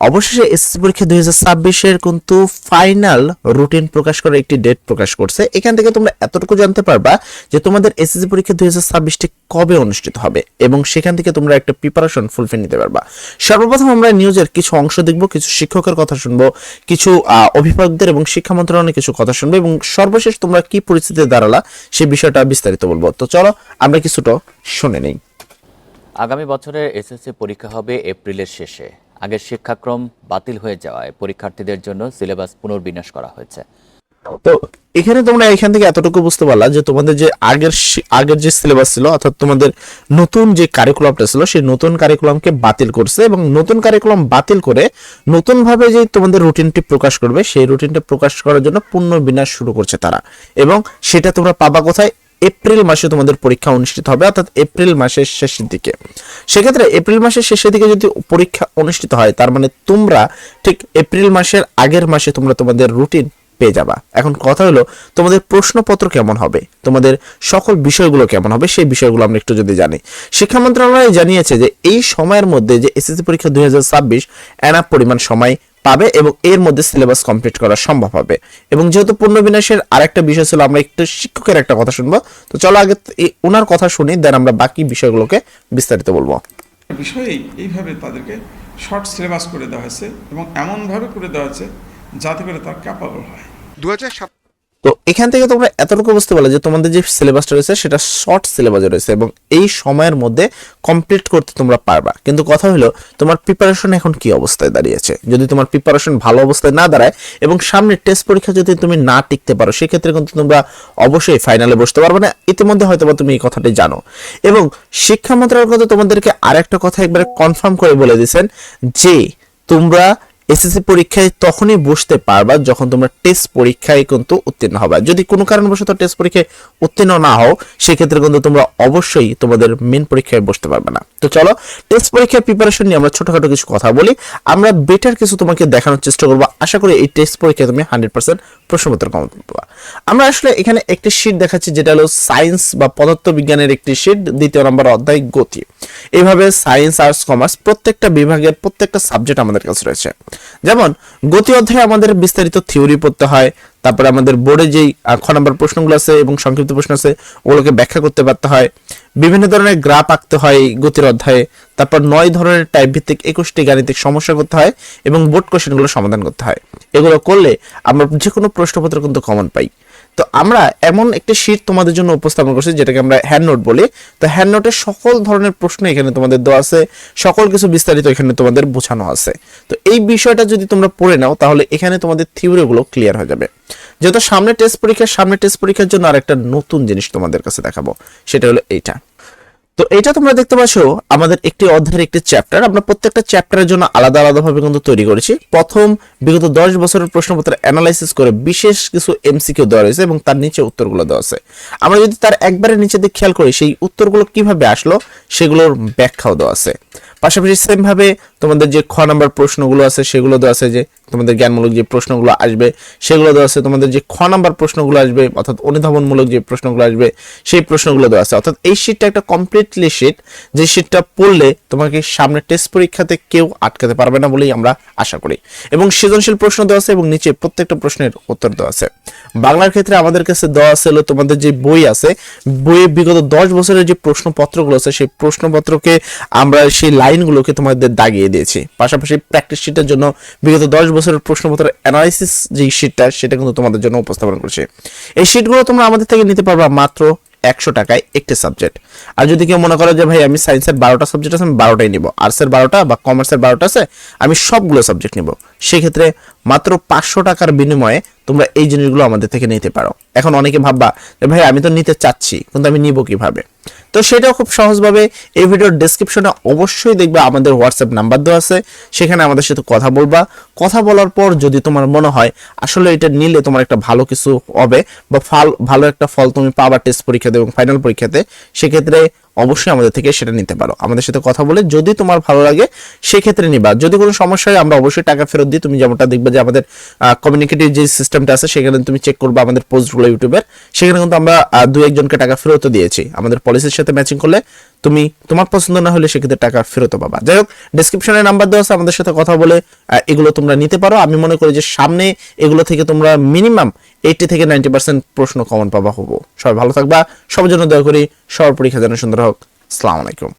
অবশেষে এসএসসি পরীক্ষা দুই হাজার ছাব্বিশের কিন্তু ফাইনাল রুটিন প্রকাশ করার একটি ডেট প্রকাশ করছে। এখান থেকে তোমরা এতটুকু জানতে পারবা যে তোমাদের এসএসসি পরীক্ষা দুই ছাব্বিশটি কবে অনুষ্ঠিত হবে এবং সেখান থেকে তোমরা একটা প্রিপারেশন ফুলফিল নিতে পারবা। সর্বপ্রথম আমরা নিউজের কিছু অংশ দেখব, কিছু শিক্ষকের কথা শুনব, কিছু অভিভাবকদের এবং শিক্ষা মন্ত্রণালয়ের কিছু কথা শুনব এবং সর্বশেষ তোমরা কি পরিস্থিতিতে দাঁড়ালা সে বিষয়টা বিস্তারিত বলব। তো চলো, আমরা কিছুটা শুনে নেই। আগামী বছরের এসএসসি পরীক্ষা হবে এপ্রিলের শেষে। আগের শিক্ষাক্রম বাতিল হয়ে যাওয়ায় পরীক্ষার্থীদের জন্য সিলেবাস পুনর্বিন্যাস করা হয়েছে। তো এখানে তোমরা এখান থেকে এতটুকু বুঝতে পারলা যে তোমাদের যে আগের আগের যে সিলেবাস ছিল, অর্থাৎ তোমাদের নতুন যে কারিকুলামটা ছিল, সেই নতুন কারিকুলামকে বাতিল করছে এবং নতুন কারিকুলাম বাতিল করে নতুন ভাবে যে তোমাদের রুটিনটি প্রকাশ করবে, সেই রুটিনটা প্রকাশ করার জন্য পূর্ণ বিন্যাস শুরু করছে তারা। এবং সেটা তোমরা পাবা কোথায়? এপ্রিল মাসে তোমাদের পরীক্ষা অনুষ্ঠিত হবে, অর্থাৎ এপ্রিল মাসের শেষের দিকে। সেক্ষেত্রে এপ্রিল মাসের শেষের দিকে যদি পরীক্ষা অনুষ্ঠিত হয়, তার মানে তোমরা ঠিক এপ্রিল মাসের আগের মাসে তোমরা তোমাদের রুটিন পেয়ে যাবা। এখন কথা হলো, তোমাদের প্রশ্নপত্র কেমন হবে? তোমাদের সকল বিষয়গুলো কেমন হবে? সেই বিষয়গুলো আমরা একটু যদি জানি। শিক্ষা মন্ত্রণালয় জানিয়েছে যে, এই সময়ের মধ্যে যে এসএসসি পরীক্ষা দুই হাজার ছাব্বিশ পরিমাণ সময় পাবে এবং এর মধ্যে সিলেবাস কমপ্লিট করা সম্ভব হবে। এবং যেহেতু পূর্ণবিনাশের আরেকটা বিষয় ছিল আমরা একটু শিক্ষকের একটা কথা শুনব। তো চলো আগে ওনার কথা শুনি দেন আমরা বাকি বিষয়গুলোকে বিস্তারিত বলব। বিষয়েই এইভাবে তাদেরকে শর্ট সিলেবাস করে দেওয়া হয়েছে এবং এমনভাবে করে দেওয়া হয়েছে যাতে করে তার ক্যাপাবল হয়। দু হাজার তো এখান থেকে তোমরা এতটুকু বুঝতে পারলে যে তোমাদের যে সিলেবাসটা রয়েছে, সেটা শর্ট সিলেবাসে রয়েছে এবং এই সময়ের মধ্যে কমপ্লিট করতে তোমরা পারবা। কিন্তু কথা হলো, তোমার প্রিপারেশন এখন কি অবস্থায় দাঁড়িয়েছে? যদি তোমার প্রিপারেশন ভালো অবস্থায় না দাঁড়ায় এবং সামনে টেস্ট পরীক্ষা যদি তুমি না টিকতে পারো, সেক্ষেত্রে কিন্তু তোমরা অবশ্যই ফাইনালে বসতে পারবে না। ইতিমধ্যে হয়তো তুমি এই কথাটি জানো। এবং শিক্ষা মন্ত্রণালয় কিন্তু তোমাদেরকে আরেকটা কথা একবারে কনফার্ম করে বলে দিয়েছেন যে তোমরা এসএসসি পরীক্ষায় তখনই বসতে পারবা যখন তোমরা টেস্ট পরীক্ষায় কিন্তু উত্তীর্ণ হবে। যদি কোনো কারণবশত টেস্ট পরীক্ষায় উত্তীর্ণ না হও, সেক্ষেত্রে কিন্তু তোমরা অবশ্যই তোমাদের মেন পরীক্ষায় বসতে পারবে না। তো চলো টেস্ট পরীক্ষার প্রিপারেশন নিয়ে আমরা ছোটখাটো কিছু কথা বলি। আমরা বেটার কিছু তোমাকে দেখানোর চেষ্টা করব। আশা করি এই টেস্ট পরীক্ষায় তুমি হান্ড্রেড পার্সেন্ট প্রশ্নপত্র কমন পাবা। আমরা আসলে এখানে একটি শীট দেখাচ্ছি, যেটা হলো সায়েন্স বা পদার্থ বিজ্ঞানের একটি শীট দ্বিতীয় নম্বর অধ্যায় গতি। এইভাবে সায়েন্স, আর্টস, কমার্স প্রত্যেকটা বিভাগের প্রত্যেকটা সাবজেক্ট আমাদের কাছে রয়েছে। যেমন, গতি অধ্যায়ে আমাদের বিস্তারিত থিওরি পড়তে হয়, তারপরে আমাদের বোর্ডে যেই খ নম্বর প্রশ্নগুলো আছে এবং সংক্ষিপ্ত প্রশ্ন আছে, ওগুলোকে ব্যাখ্যা করতে পারতে হয়। বিভিন্ন ধরনের গ্রাফ আঁকতে হয় গতির অধ্যায়ে, তারপর নয় ধরনের টাইপ ভিত্তিক একুশটি গাণিতিক সমস্যা করতে হয় এবং বোর্ড কোশ্চেনগুলো সমাধান করতে হয়। এগুলো করলে আমরা যে কোনো প্রশ্নপত্র কিন্তু কমন পাই। তো আমরা এমন একটা শীট তোমাদের জন্য উপস্থাপন করছি, যেটাকে আমরা হ্যান্ড নোট বলি। তো হ্যান্ড নোটের সকল ধরনের প্রশ্ন এখানে তোমাদের দেওয়া আছে, সকল কিছু বিস্তারিত এখানে তোমাদের বোঝানো আছে। তো এই বিষয়টা যদি তোমরা পড়ে নাও, তাহলে এখানে তোমাদের থিওরিগুলো ক্লিয়ার হয়ে যাবে। যেহেতু সামনে টেস্ট পরীক্ষা, সামনে টেস্ট পরীক্ষার জন্য আরেকটা নতুন জিনিস তোমাদের কাছে দেখাবো, সেটা হলো এইটা। তো এটা তোমরা দেখতে পাচ্ছ, আমাদের একটি অধ্যায়ের একটি চ্যাপ্টার আমরা প্রত্যেকটা চ্যাপ্টারের জন্য আলাদা আলাদা ভাবে কিন্তু তৈরি করেছি। প্রথম, বিগত দশ বছরের প্রশ্নপত্র অ্যানালাইসিস করে বিশেষ কিছু এমসিকিউ দেওয়া রয়েছে এবং তার নিচে উত্তরগুলো দেওয়া আছে। আমরা যদি তার একবারে নিচে দিকে খেয়াল করি, সেই উত্তরগুলো কীভাবে আসলো, সেগুলোর ব্যাখ্যাও দেওয়া আছে। পাশাপাশি সেম ভাবে তোমাদের যে খ নাম্বার প্রশ্নগুলো আছে, সেগুলো দেওয়া আছে যে তোমাদের জ্ঞানমূলক যে প্রশ্নগুলো আসবে, সেগুলো দেওয়া আছে তোমাদের যে খ নাম্বার প্রশ্নগুলো আসবে, অর্থাৎ অনুধাবনমূলক যে প্রশ্নগুলো আসবে, সেই প্রশ্নগুলো দেওয়া আছে। অর্থাৎ এই শীটটা একটা কমপ্লিটলি শীট যে শীটটা পড়লে তোমাকে সামনে টেস্ট পরীক্ষাতে কেউ আটকাতে পারবে না বলেই আমরা আশা করি। এবং সৃজনশীল প্রশ্ন দেওয়া আছে এবং নিচে প্রত্যেকটা প্রশ্নের উত্তর দেওয়া আছে। বাংলার ক্ষেত্রে আমাদের কাছে দেওয়া আছে হলো তোমাদের যে বই আছে, বইয়ে বিগত দশ বছরের যে প্রশ্নপত্রগুলো আছে, সেই প্রশ্নপত্রকে আমরা সেই লাইনগুলোকে তোমাদের দাগিয়ে দিয়েছি। পাশাপাশি প্র্যাকটিস শিটের জন্য বিগত দশ বছরের প্রশ্নপত্র অ্যানালাইসিস যে শিটটা সেটা কিন্তু তোমাদের জন্য উপস্থাপন করছে। এই শিটগুলো তোমরা আমাদের থেকে নিতে পারবা মাত্র একশো টাকায় একটি সাবজেক্ট আর যদি কেউ মনে করো যে, ভাই, আমি সায়েন্সের বারোটা সাবজেক্ট আছে, আমি বারোটাই নিব। আর্টসের বারোটা বা কমার্সের বারোটা আছে, আমি সবগুলো সাবজেক্ট নিব। সেক্ষেত্রে মাত্র পাঁচশো টাকার বিনিময়ে তোমরা এই জিনিসগুলো আমাদের থেকে নিতে পারো। এখন অনেকে ভাববা যে, ভাই, আমি তো নিতে চাচ্ছি, কিন্তু আমি নিব কীভাবে? তো সেটাও খুব সহজভাবে এই ভিডিওর ডেসক্রিপশনে অবশ্যই দেখবে, আমাদের হোয়াটসঅ্যাপ নাম্বার দেওয়া আছে। সেখানে আমাদের সাথে কথা বলবা। কথা বলার পর যদি তোমার মনে হয়, আসলে এটা নিলে তোমার একটা ভালো কিছু হবে বা ফল ভালো একটা ফল তুমি পাবা টেস্ট পরীক্ষাতে এবং ফাইনাল পরীক্ষাতে, সেক্ষেত্রে অবশ্যই আমাদের থেকে সেটা নিতে পারো। আমাদের সাথে কথা বলে যদি তোমার ভালো লাগে, সেক্ষেত্রে নিবা। যদি কোনো সমস্যা হয়, আমরা অবশ্যই টাকা ফেরত দিই। তুমি যেমনটা দেখবে যে আমাদের কমিউনিকেটিভ যে সিস্টেমটা আছে, সেখানে তুমি চেক করবে আমাদের পোস্টগুলো ইউটিউবের। সেখানে কিন্তু আমরা দু একজনকে টাকা ফেরতও দিয়েছি। আমাদের পলিসির সাথে ম্যাচিং করলে তুমি, তোমার পছন্দ না হলে সেক্ষেত্রে টাকা ফেরত পাবা। যাই হোক ডিসক্রিপশনে নাম্বার দেওয়া আছে, আমাদের সাথে কথা বলে এগুলো তোমরা নিতে পারো। আমি মনে করি যে সামনে এগুলো থেকে তোমরা মিনিমাম এইটি থেকে নাইনটি পার্সেন্ট প্রশ্ন কমন পাবা হব সবাই ভালো থাকবা। সবার জন্য দয়া করি। সবার পরীক্ষা যেন সুন্দর হোক। আসসালামু আলাইকুম।